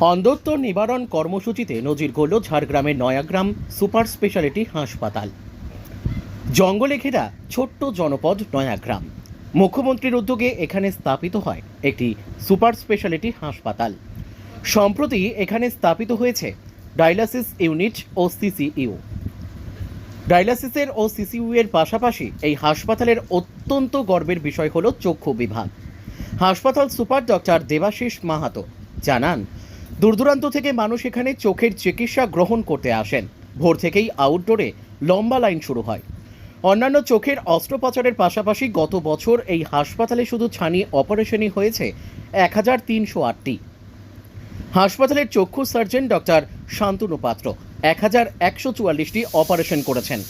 অন্ধত্ব নিবারণ কর্মসূচিতে নজির গড়ল ঝাড়গ্রামের নয়াগ্রাম সুপার স্পেশালিটি হাসপাতাল। জঙ্গলে ঘেরা ছোট্ট জনপদ নয়াগ্রাম। মুখ্যমন্ত্রীর উদ্যোগে এখানে স্থাপিত হয় একটি সুপার স্পেশালিটি হাসপাতাল। সম্প্রতি এখানে স্থাপিত হয়েছে ডায়ালাসিস ইউনিট ও সিসিইউ। ডায়ালাসিসের ও সিসিইউ এর পাশাপাশি এই হাসপাতালের অত্যন্ত গর্বের বিষয় হল চক্ষু বিভাগ। হাসপাতাল সুপার ডক্টর দেবাশিস মাহাতো জানান দূরদূরান্ত থেকে মানুষ এখানে চোখের চিকিৎসা গ্রহণ করতে আসেন। ভোর থেকেই আউটডোরে লম্বা লাইন শুরু হয়। অন্যান্য চোখের অস্ত্রোপচারের পাশাপাশি গত বছর এই হাসপাতালে শুধু ছানি অপারেশনই হয়েছে এক হাজার তিনশো আটটি। হাসপাতালের চক্ষু সার্জন ডক্টর শান্তনু পাত্র এক হাজার একশো চুয়াল্লিশটি অপারেশন করেছেন।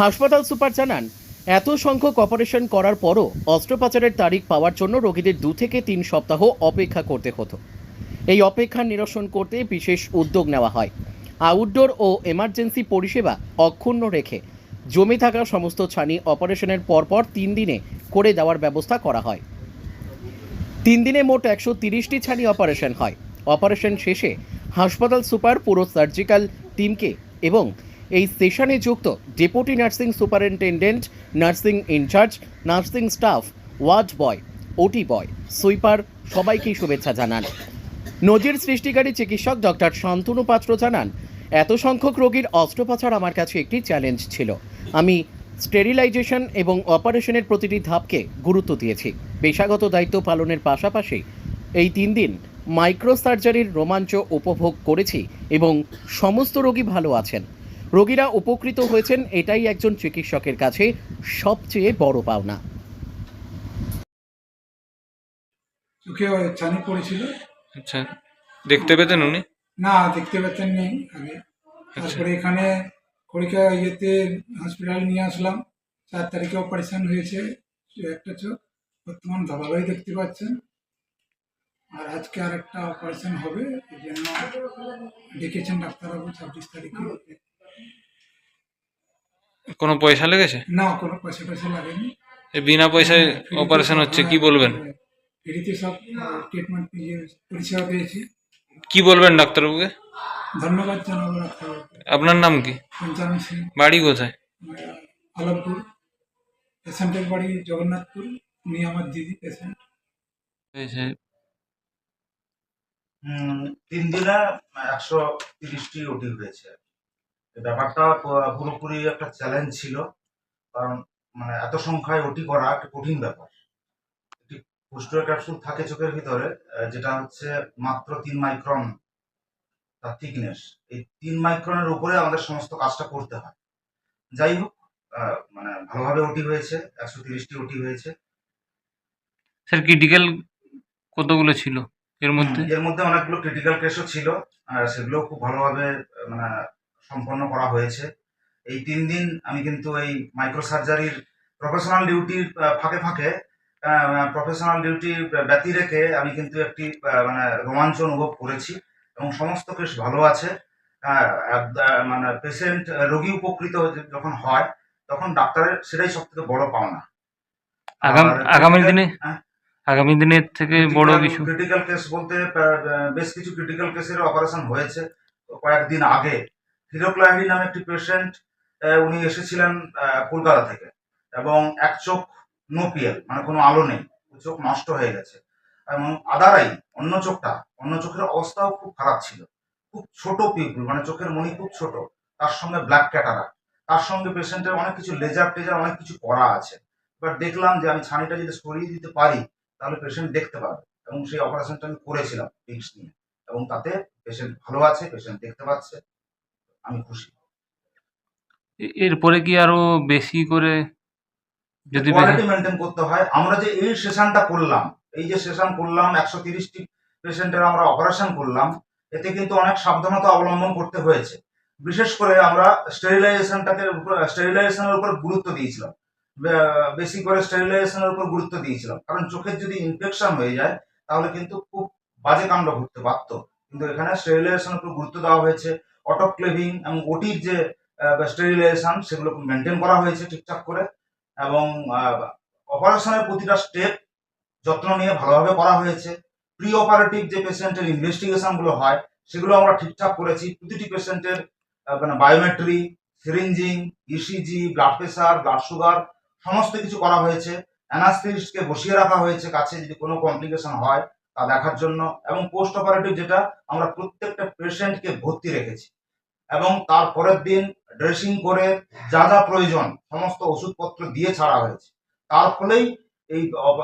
হাসপাতাল সুপার জানান, এত সংখ্যক অপারেশন করার পরও অস্ত্রোপচারের তারিখ পাওয়ার জন্য রোগীদের দু থেকে তিন সপ্তাহ অপেক্ষা করতে হতো। এই অপেক্ষা নিরসন করতে বিশেষ উদ্যোগ নেওয়া হয়। আউটডোর ও এমার্জেন্সি পরিষেবা অক্ষুণ্ণ রেখে জমে থাকা সমস্ত ছানি অপারেশনের পরপর তিন দিনে করে দেওয়ার ব্যবস্থা করা হয়। তিন দিনে মোট একশো তিরিশটি ছানি অপারেশন হয়। অপারেশন শেষে হাসপাতাল সুপার, পুরো সার্জিক্যাল টিমকে এবং এই সেশনে যুক্ত deputy nursing superintendent, nursing incharge, nursing staff, ward boy, OT boy, sweeper সবাইকেই শুভেচ্ছা জানান। নজির সৃষ্টিকারী চিকিৎসক ডক্টর শান্তনু পাত্র জানান, এত সংখ্যক রোগীর অস্ত্রোপচার আমার কাছে একটি চ্যালেঞ্জ ছিল। আমি স্টেরিলাইজেশন এবং অপারেশনের প্রতিটি ধাপকে গুরুত্ব দিয়েছি। পেশাগত দায়িত্ব পালনের পাশাপাশি এই তিন দিন মাইক্রো সার্জারির রোমাঞ্চ উপভোগ করেছি এবং সমস্ত রোগী ভালো আছেন। রোগীরা উপকৃত হয়েছেন এটাই একজন চিকিৎসকের কাছে সবচেয়ে বড় পাওনা। চোখে পড়েছিল। আচ্ছা দেখতে পেতেন উনি? না দেখতে পেতেন নেই আগে। তারপরে এখানে খড়িকা ইয়েতে হসপিটাল নিয়ে আসলাম। চার তারিখে অপারেশন হয়েছে একটা চোখ। বর্তমান ভালোই দেখতে পাচ্ছেন। আর আজকে আর একটা অপারেশন হবে এই জন্য ডেকেছেন ডাক্তারবাবু ছাব্বিশ তারিখে। কোনো পয়সা লেগেছে? না কোনো পয়সা টয়সা লাগেনি বিনা পয়সায় অপারেশন হচ্ছে কি বলবেন? ফ্রিতে সব ট্রিটমেন্ট পরিষেবা পেয়েছি। কি বলবেন ডাক্তারবাবুকে? ধন্যবাদ জানাব ডাক্তারবাবুকে। আপনার নাম কি? পঞ্চানন সিং। বাড়ি কোথায়? আলমপুর। পেশেন্টের বাড়ি জগন্নাথপুর। উনি আমার দিদি পেশেন্ট। হয়েছে। তিন দিনে একশো তিরিশটি ওটি হয়েছে। ব্যাপারটা পুরোপুরি একটা চ্যালেঞ্জ ছিল। কারণ মানে এত সংখ্যায় ওটি করা একটা কঠিন ব্যাপার। পুস্টোর ক্যাপসুল থাকে চোখের ভিতরে যেটা হচ্ছে মাত্র তিন মাইক্রন তার থিকনেস এই তিন মাইক্রনের উপরে আমাদের সমস্ত কাজটা করতে হয়। যাই হোক মানে ভালোভাবে ওটি হয়েছে একশো তিরিশটি ওটি হয়েছে। স্যার ক্রিটিক্যাল কতগুলো ছিল এর মধ্যে? এর মধ্যে অনেকগুলো ক্রিটিক্যাল কেসও ছিল আর সেগুলো খুব ভালোভাবে মানে সম্পন্ন করা হয়েছে। এই তিন দিন আমি কিন্তু এই মাইক্রো সার্জারির প্রফেশনাল ডিউটির ফাঁকে ফাঁকে প্রফেশনাল ডিউটি ব্যতি রেখে আমি কিন্তু একটি মানে রোমাঞ্চ অনুভব করেছি এবং সমস্ত কেস ভালো আছে। আহ, মানে পেশেন্ট রোগী উপকৃত যখন হয় তখন ডাক্তারের সেটাই সব থেকে বড় পাওনা। আগাম আগামী দিনে হ্যাঁ? আগামী দিনের থেকে বড় কিছু ক্রিটিক্যাল কেস বলতে বেশ কিছু ক্রিটিক্যাল কেসের অপারেশন হয়েছে কয়েকদিন আগে। হিরোক্লাইডি নামে একটি পেশেন্ট উনি এসেছিলেন কলকাতা থেকে। এবং এক চোখ নো পিএল মানে কোনো আলো নেই। চোখ নষ্ট হয়ে গেছে। এবং আদারাই, অন্য চোখটা, অন্য চোখের অবস্থাও খুব খারাপ ছিল। খুব ছোট পিপুল মানে চোখের মনি খুব ছোট। তার সঙ্গে ব্ল্যাক ক্যাটারা তার সঙ্গে পেশেন্টের অনেক কিছু লেজার টেজার, অনেক কিছু করা আছে। এবার দেখলাম যে আমি ছানিটা যদি সরিয়ে দিতে পারি, তাহলে পেশেন্ট দেখতে পাবে। এবং সেই অপারেশনটা আমি করেছিলাম রিক্স নিয়ে। এবং তাতে পেশেন্ট ভালো আছে পেশেন্ট দেখতে পাচ্ছে। আমি খুশি। এরপরে কি আরও বেশি করে যদি কোয়ালিটি মেনটেন করতে হয়। আমরা যে এই সেশনটা করলাম এই যে সেশন করলাম একশো তিরিশটি পেশেন্টের আমরা অপারেশন করলাম এতে কিন্তু অনেক সাবধানতা অবলম্বন করতে হয়েছে। বিশেষ করে আমরা স্টেরিলাইজেশনটাকে স্টেরিলাইজেশনের উপর গুরুত্ব দিয়েছিলাম। বেশি করে স্টেরিলাইজেশনের উপর গুরুত্ব দিয়েছিলাম। কারণ চোখের যদি ইনফেকশন হয়ে যায় তাহলে কিন্তু খুব বাজে কাণ্ড ঘটতে পারত কিন্তু এখানে স্টেরিলাইজেশনের উপর গুরুত্ব দেওয়া হয়েছে। অটোক্লেভিং এবং ওটির যে স্টেরিলাইজেশন সেগুলো মেনটেন করা হয়েছে ঠিকঠাক করে। এবং অপারেশনের প্রতিটা স্টেপ যত্ন নিয়ে ভালোভাবে করা হয়েছে। প্রি অপারেটিভ যে পেশেন্টের ইনভেস্টিগেশনগুলো হয়, সেগুলো আমরা ঠিকঠাক করেছি। প্রতিটি পেশেন্টের মানে biometry syringing ECG blood pressure blood sugar সমস্ত কিছু করা হয়েছে। অ্যানাস্থেটিস্টকে বসিয়ে রাখা হয়েছে কাছে যদি কোনো কমপ্লিকেশন হয় তা দেখার জন্য। এবং পোস্ট অপারেটিভ যেটা, আমরা প্রত্যেকটা পেশেন্টকে ভর্তি রেখেছি। এবং তার পরের দিন ড্রেসিং করে যা যা প্রয়োজন সমস্ত ওষুধপত্র দিয়ে ছাড়া হয়েছে। তার ফলেই এই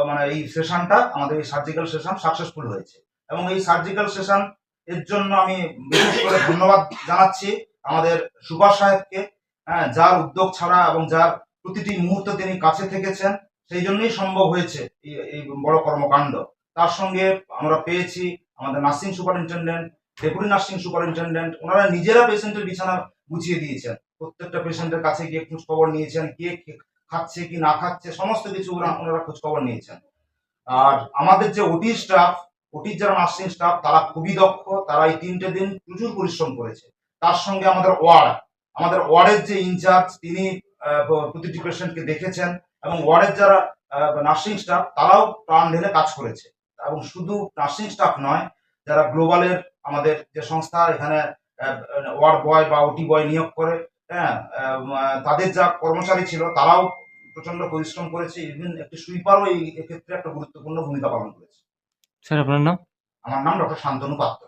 মানে এই সেশনটা, আমাদের এই সার্জিক্যাল সেশন সাকসেসফুল হয়েছে। এবং এই সার্জিক্যাল সেশন এর জন্য আমি বিশেষ করে ধন্যবাদ জানাচ্ছি আমাদের সুভাষ সাহেবকে হ্যাঁ যার উদ্যোগ ছাড়া এবং যার প্রতিটি মুহূর্তে তিনি কাছে থেকেছেন, সেই জন্যই সম্ভব হয়েছে এই বড় কর্মকাণ্ড। তার সঙ্গে আমরা পেয়েছি আমাদের nursing superintendent deputy nursing superintendent ওনারা নিজেরা পেশেন্টের বিছানা গুছিয়ে দিয়েছেন। প্রত্যেকটা পেশেন্টের কাছে গিয়ে খোঁজ খবর নিয়েছেন, কে খাচ্ছে, কি না খাচ্ছে, সমস্ত কিছু ওনারা খোঁজ খবর নিয়েছেন। আর আমাদের যে ওটি স্টাফ ওটির যারা নার্সিং স্টাফ তারা খুবই দক্ষ, তারা এই তিনটে দিন প্রচুর পরিশ্রম করেছে। তার সঙ্গে আমাদের ওয়ার্ড, আমাদের ওয়ার্ডের যে ইনচার্জ, তিনি প্রতিটি পেশেন্টকে দেখেছেন, এবং ওয়ার্ডের যারা নার্সিং স্টাফ তারাও প্রাণ ঢেলে কাজ করেছে। এবং শুধু নার্সিং স্টাফ নয়, যারা গ্লোবালের আমাদের যে সংস্থা এখানে ওয়ার্ড বয় বা ওটি বয় নিয়োগ করে হ্যাঁ তাদের যা কর্মচারী ছিল তারাও প্রচণ্ড পরিশ্রম করেছে ইভিন একটি সুইপারও এই ক্ষেত্রে একটা গুরুত্বপূর্ণ ভূমিকা পালন করেছে। স্যার আপনার নাম? আমার নাম ডক্টর শান্তনু পাত্র।